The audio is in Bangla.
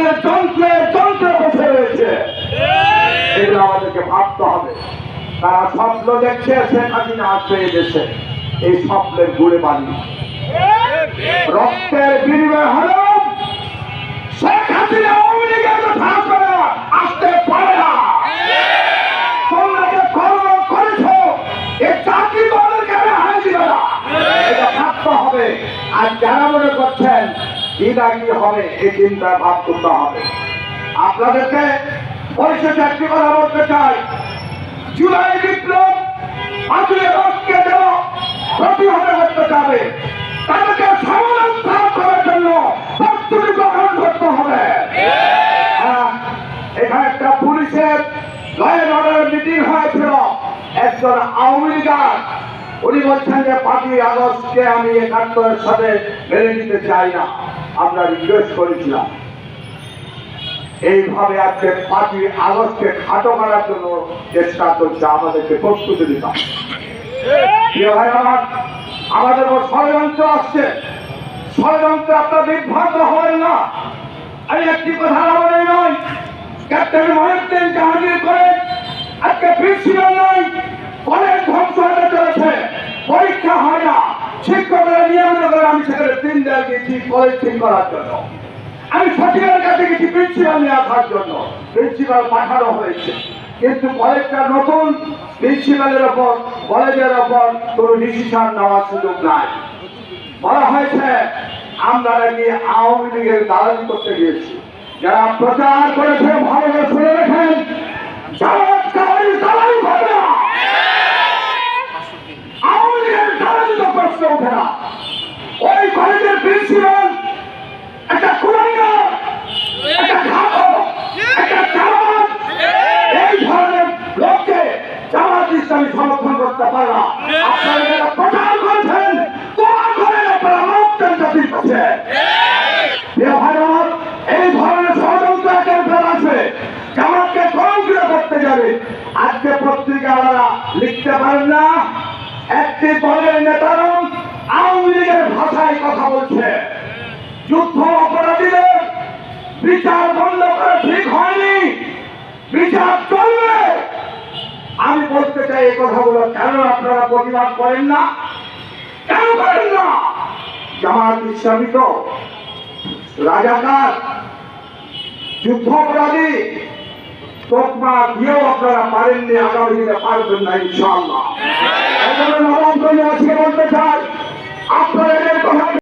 ধরনের যন্ত্রে যন্ত্র বসে রয়েছে। এগুলো আমাদেরকে ভাবতে হবে। তারা স্বপ্ন দেখছে এই স্বপ্নের রক্তের বিনিময় করে না। করেছ না। ভাবতে হবে। আর যারা মনে করছেন কি হবে এই চিন্তা ভাব করতে হবে। আপনাদেরকে পরিশেষে একটি কথা বলতে চাই। জুলাই বিপ্লব পাঁচই আগস্টকে যেন প্রতিহত করতে যাবে তাদেরকে সমাধান করার জন্য প্রস্তুতি গ্রহণ করতে হবে। হ্যাঁ, এখানে একটা পুলিশের ল অ্যান্ড অর্ডারের মিটিং হয়েছিল। একজন আওয়ামী লীগার। উনি বলছেন যে পাঁচই আগস্টকে আমি একাত্তরের সাথে মেনে নিতে চাই না। আমরা রিকোয়েস্ট করেছিলাম। এইভাবে আজকে পাঁচই আগস্টকে খাটো করার জন্য চেষ্টা করছে আমাদেরকে প্রস্তুতি দিতাম আমার আমাদের উপর ষড়যন্ত্র আসছে। ষড়যন্ত্র আপনার বিভ্রান্ত হবেন না। আমি একটি কথা বলে নয়। ক্যাপ্টেন মহিউদ্দিন জাহাঙ্গীর করে আজকে প্রিন্সিপাল নাই কলেজ ধ্বংস হতে আমি সেখানে তিন দেওয়া কলেজ ঠিক করার জন্য। আমি সচিবের কাছে গেছি প্রিন্সিপাল নিয়ে আসার জন্য। প্রিন্সিপাল পাঠানো হয়েছে। কিন্তু কলেজটা নতুন প্রিন্সিপালের ওপর, কলেজের ওপর কোনো ডিসিশন নেওয়ার সুযোগ নাই। বলা হয়েছে, আমরা নাকি আওয়ামী লীগের দালালি করতে গিয়েছি। যারা প্রচার করেছে, ভালো করে শুনে রেখেন। জামাত কাবাডি দালালি হবে না আওয়ামী লীগের দালালি তো প্রশ্ন ওঠে না ওই কলেজের প্রিন্সিপাল একটা কুলাঙ্গা একটা খাব একটা জামাত এই ধরনের লোককে জামাত ইসলামী সমর্থন করতে পারে না। আপনারা যারা প্রচার করেছেন প্রমাণ করেন আপনারা আমার, এই ধরনের ষড়যন্ত্র একের আছে। জামাতকে কলঙ্কিত করতে যাবে। আজকে পত্রিকাওয়ালা লিখতে পারেন না। একটি দলের নেতারা কথা বলছে। যুদ্ধ অপরাধীদের বিচার বন্ধ করা ঠিক হয়নি। বিচার চলবে। আমি বলতে চাই এই কথাগুলো কেন আপনারা প্রতিবাদ করেন না? কেন করেন না? জামাত ইসলামী রাজাকার, যুদ্ধ অপরাধী তোকমা দিয়েও আপনারা পারেননি, আগামী দিনে পারবেন না, ইনশাআল্লাহ। আজকে বলতে চাই, আপনারা এদের কথা